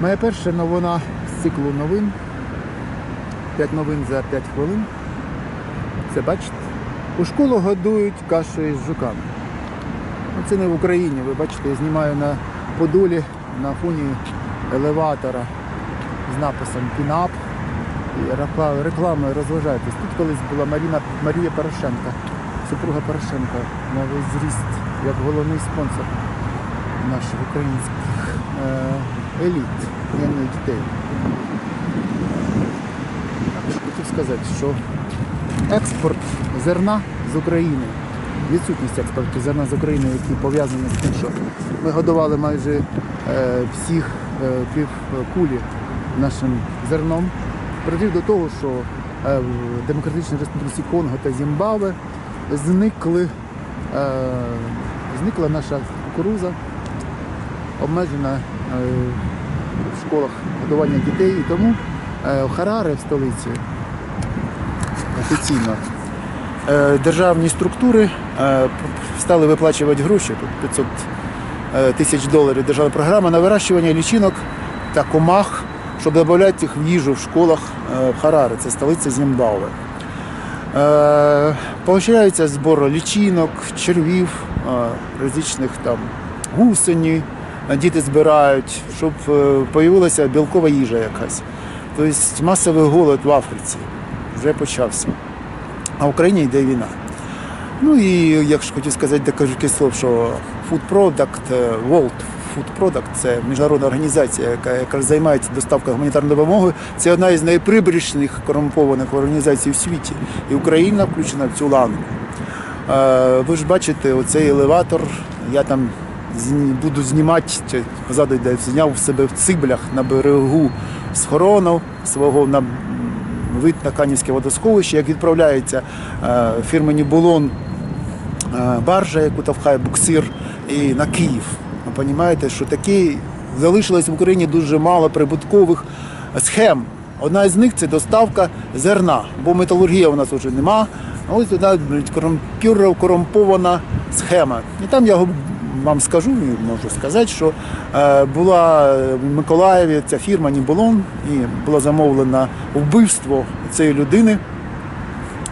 Моя перша новина з циклу новин. 5 новин за 5 хвилин. Це бачите? У школу годують кашею з жуками. Ну, це не в Україні. Ви бачите, я знімаю на Подолі на фоні елеватора з написом Пінап. І рекла- рекламою розважайтесь. Тут колись була Маріна, Марія Порошенка, супруга Порошенка на весь зріст, як головний спонсор наших українських е, еліт, я дітей. Хотів сказати, що експорт зерна з України, відсутність експорту зерна з України, який пов'язаний з тим, що ми годували майже е, всіх е, півкулі нашим зерном, привів до того, що е, в Демократичній Республіці Конго та Зімбабве зникли, е, зникла наша кукуруза, обмежена в школах годування дітей. І тому е, в Хараре столиці офіційно е, державні структури е, стали виплачувати гроші, тут 500 е, тисяч доларів державна програма на вирощування лічинок та комах, щоб додати їх в їжу в школах е, в Хараре, це столиця Зімбабве. Е, Поощряється збор лічинок, червів, е, різних там гусені, е, діти збирають, щоб е, появилася білкова їжа якась. Тобто масовий голод в Африці вже почався. А в Україні йде війна. Ну і якщо хотів сказати декілька слов, що Food Product, е, World Food Product – це міжнародна організація, яка яка займається доставкою гуманітарної допомоги. Це одна із найприбрішних корумпованих організацій в світі. І Україна включена в цю ланку. Е, Ви ж бачите, оцей елеватор, я там буду знімати, позаду де зняв в себе в циблях на берегу схорону свого на вид на Канівське водосховище, як відправляється е, фірма Нібулон е, баржа, яку тавхає буксир, і на Київ. Ви розумієте, що такі залишилось в Україні дуже мало прибуткових схем. Одна із них це доставка зерна, бо металургія у нас вже нема. Ось блядь, корумпюра, корумпована схема. І там я вам скажу, і можу сказати, що е, була в Миколаєві ця фірма Ніболон, і було замовлено вбивство цієї людини,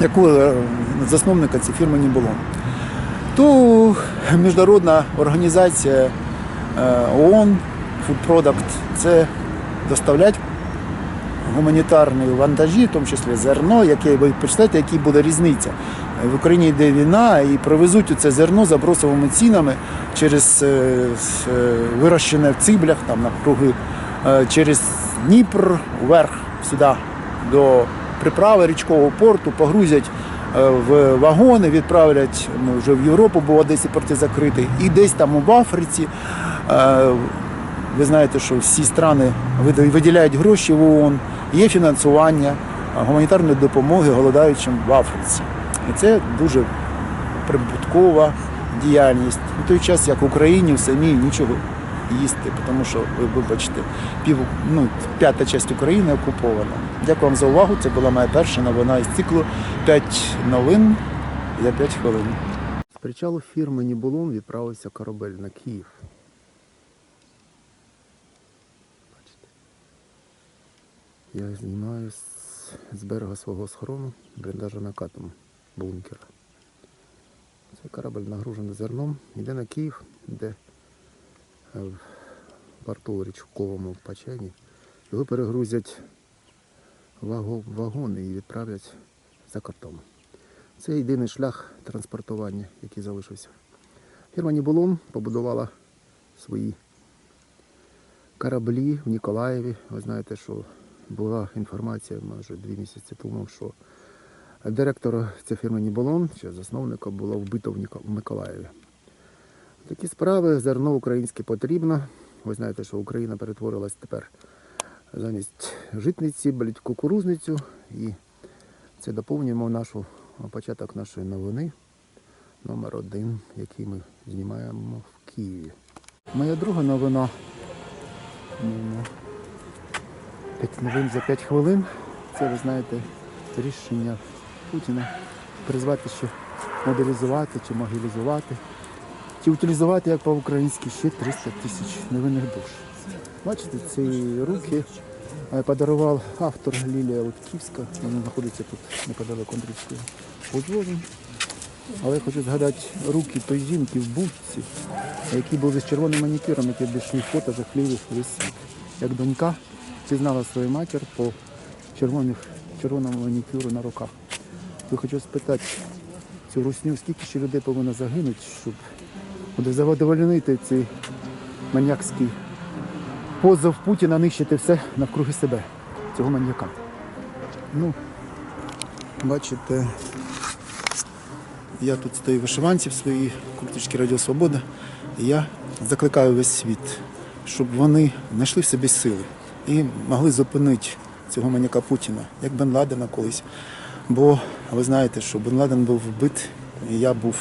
яку е, засновника цієї фірми Ніболон. То міжнародна організація е, ООН Food Product це доставлять гуманітарні вантажі, в тому числі зерно, яке ви почитаєте, які буде різниця. В Україні йде війна і привезуть це зерно за бросовими цінами через е, е, вирощене в циблях, там навкруги, е, через Дніпр вверх сюди до приправи річкового порту, погрузять в вагони, відправлять ну, вже в Європу, бо в Одесі порти закриті, і десь там в Африці. ви знаєте, що всі страни виділяють гроші в ООН, є фінансування гуманітарної допомоги голодаючим в Африці. І це дуже прибуткова діяльність. У той час, як в Україні в самій нічого їсти, тому що ви вибачте, пів, ну, п'ята частина України окупована. Дякую вам за увагу. Це була моя перша новина із циклу «5 новин за 5 хвилин. З причалу фірми Нібулон відправився корабель на Київ. Я знімаю з, берега свого схорону бліндажа накатом бункера. Цей корабль нагружений зерном, йде на Київ, де е, в порту річковому в Пачені. Його перегрузять ваго- вагони і відправлять за кордон. Це єдиний шлях транспортування, який залишився. Фірма Нібулон побудувала свої кораблі в Ніколаєві. Ви знаєте, що була інформація майже дві місяці тому, що директора цієї фірми Ніболон, чи засновника, було вбито в Миколаєві. Такі справи, зерно українське потрібно. Ви знаєте, що Україна перетворилась тепер замість житниці, блядь, кукурузницю. І це доповнюємо нашу початок нашої новини номер один, який ми знімаємо в Києві. Моя друга новина. Ну, П'ять новин за 5 хвилин. Це, ви знаєте, рішення Путіна призвати ще мобілізувати чи могилізувати, чи утилізувати, як по-українськи, ще 300 тисяч невинних душ. Бачите, ці руки е, подарував автор Лілія Лутківська. Вона знаходиться тут неподалеку Андрійського узвозу. Але я хочу згадати руки тої жінки в будці, які були з червоним манікюром, які обійшли фото жахливих весь. Як донька пізнала свою матір по червоних, червоному манікюру на руках. Я хочу спитати цю русню, скільки ще людей повинно загинути, щоб задовольнити цей маньякський позов Путіна нищити все навкруги себе, цього маньяка. Ну, бачите, я тут стою вишиванці в своїй курточці Радіо Свобода. І я закликаю весь світ, щоб вони знайшли в собі сили і могли зупинити цього маньяка Путіна, як Бен Ладена колись. Бо ви знаєте, що Бен Ладен був вбит, і я був,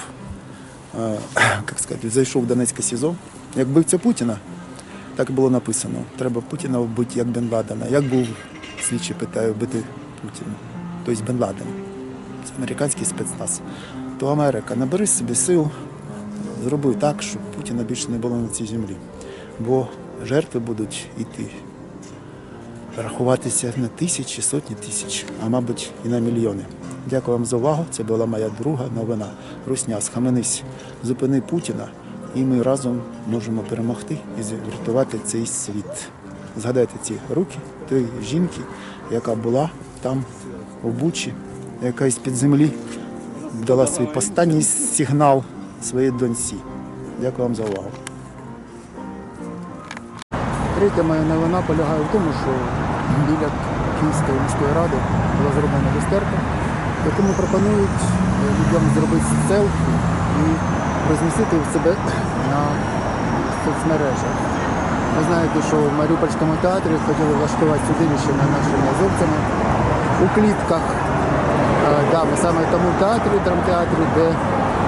е, як сказати, зайшов в Донецьке СІЗО. Як вбивця Путіна, так було написано. Треба Путіна вбити як Бен Ладена. Як був слідчий питає вбити Путіна, тобто Бен Ладен. Це американський спецназ. То Америка, набери собі сил, зроби так, щоб Путіна більше не було на цій землі. Бо жертви будуть йти. Рахуватися на тисячі, сотні тисяч, а мабуть і на мільйони. Дякую вам за увагу. Це була моя друга новина. Русня, схаменись, зупини Путіна, і ми разом можемо перемогти і врятувати цей світ. Згадайте ці руки тієї жінки, яка була там у Бучі, яка із-під землі дала свій останній сигнал своїй доньці. Дякую вам за увагу. Третя моя новина полягає в тому, що біля Київської міської ради була зроблена люстерка, якому пропонують е, людям зробити селфі і розмістити себе на соцмережах. Ви знаєте, що в Маріупольському театрі хотіли влаштувати судилище на нашими азовцями у клітках. Е, Да, ми саме тому театрі, драмтеатрі, де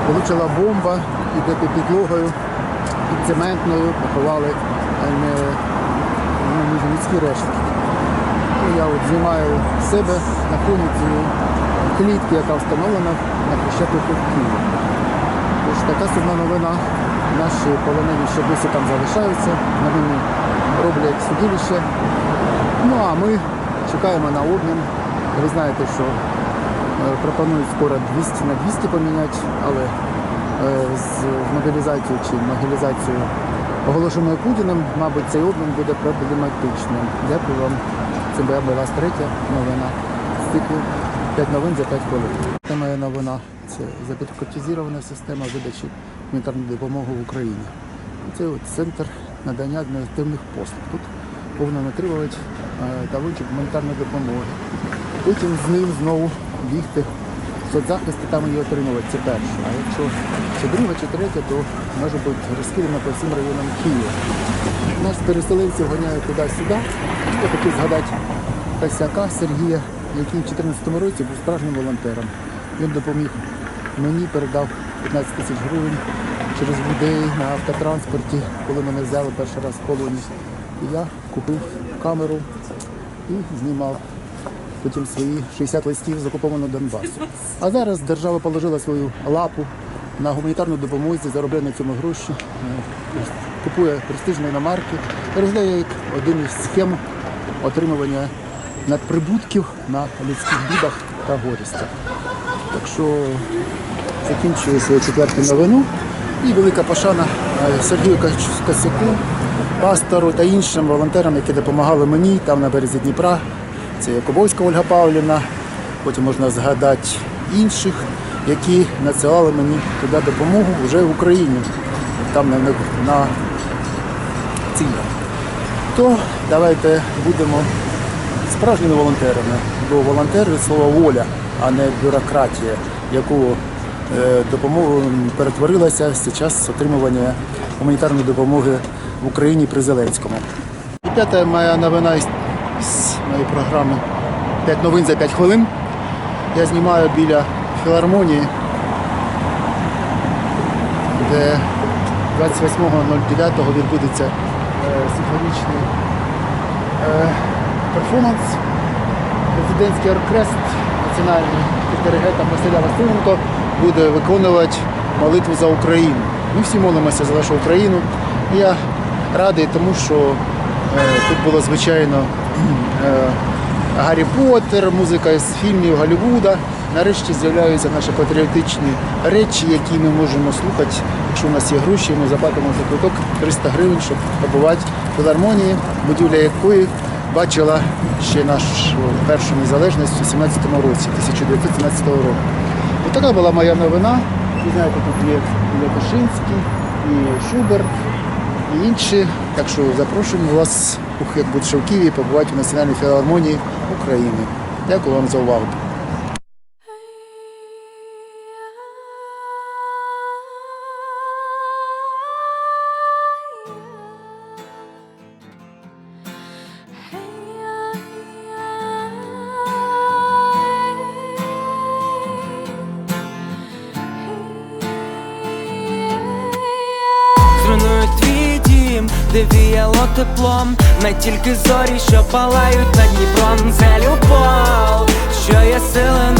влучила бомба і де під підлогою, під цементною поховали е, не, ну, людські рештки. Я от знімаю себе на фоні цієї клітки, яка встановлена на Хрещатику в Києві. Тож така сумна новина. Наші полонені ще досі там залишаються, на ними роблять судилище. Ну а ми чекаємо на обмін. Ви знаєте, що е, пропонують скоро 200 на 200 поміняти, але е, з мобілізацією чи мобілізацією оголошеною Путіним, мабуть, цей обмін буде проблематичним. Дякую вам. Була була третя новина циклу 5 новин за 5 хвилин. Це моя новина. Це забюрократизована система видачі гуманітарної допомоги в Україні. Це от центр надання адміністративних послуг. Тут повинно натримувати е, талончик гуманітарної допомоги. Потім з ним знову бігти в там її отримувати. Це перше. А якщо це друге чи третє, то може бути розкидано по всім районам Києва. Нас переселенців ганяють туди-сюди. Я хотів згадати Косяка Сергія, який в 2014 році був справжнім волонтером. Він допоміг мені, передав 15 тисяч гривень через людей на автотранспорті, коли мене взяли перший раз в полоні. І я купив камеру і знімав потім свої 60 листів з Донбасу. А зараз держава положила свою лапу на гуманітарну допомозі, заробляє на цьому гроші, е, купує престижні іномарки, роздає як один із схем отримування надприбутків на людських бідах та горістях. Так що закінчую свою четверту новину. І велика пошана е, Сергію Косяку, пастору та іншим волонтерам, які допомагали мені там на березі Дніпра. Це Якубовська Ольга Павлівна. Потім можна згадати інших, які надсилали мені туди допомогу вже в Україні, там на, на цілях. То давайте будемо справжніми волонтерами. Бо волонтер від слова воля, а не бюрократія, яку е, допомогу перетворилася зараз отримування гуманітарної допомоги в Україні при Зеленському. І п'ята моя новина з моєї програми «5 новин за 5 хвилин. Я знімаю біля філармонії, де 28.09 відбудеться е, симфонічний е, перформанс. Президентський оркестр національний під Василя Василенко буде виконувати молитву за Україну. Ми всі молимося за нашу Україну. Я радий тому, що Е, Тут було звичайно Гаррі Поттер, музика з фільмів Голлівуда. Нарешті з'являються наші патріотичні речі, які ми можемо слухати. Якщо у нас є гроші, ми заплатимо за квиток 300 гривень, щоб побувати в філармонії, будівля якої бачила ще нашу першу незалежність у 17-му році, 1917 року. Ось така була моя новина. Ви знаєте, тут є і і Шуберт, і інші. Так що запрошуємо вас, як будь в Києві, побувати в Національній філармонії України. Дякую вам за увагу. Віяло теплом. Не тільки зорі, що палають над Дніпром. Це любов, що є сили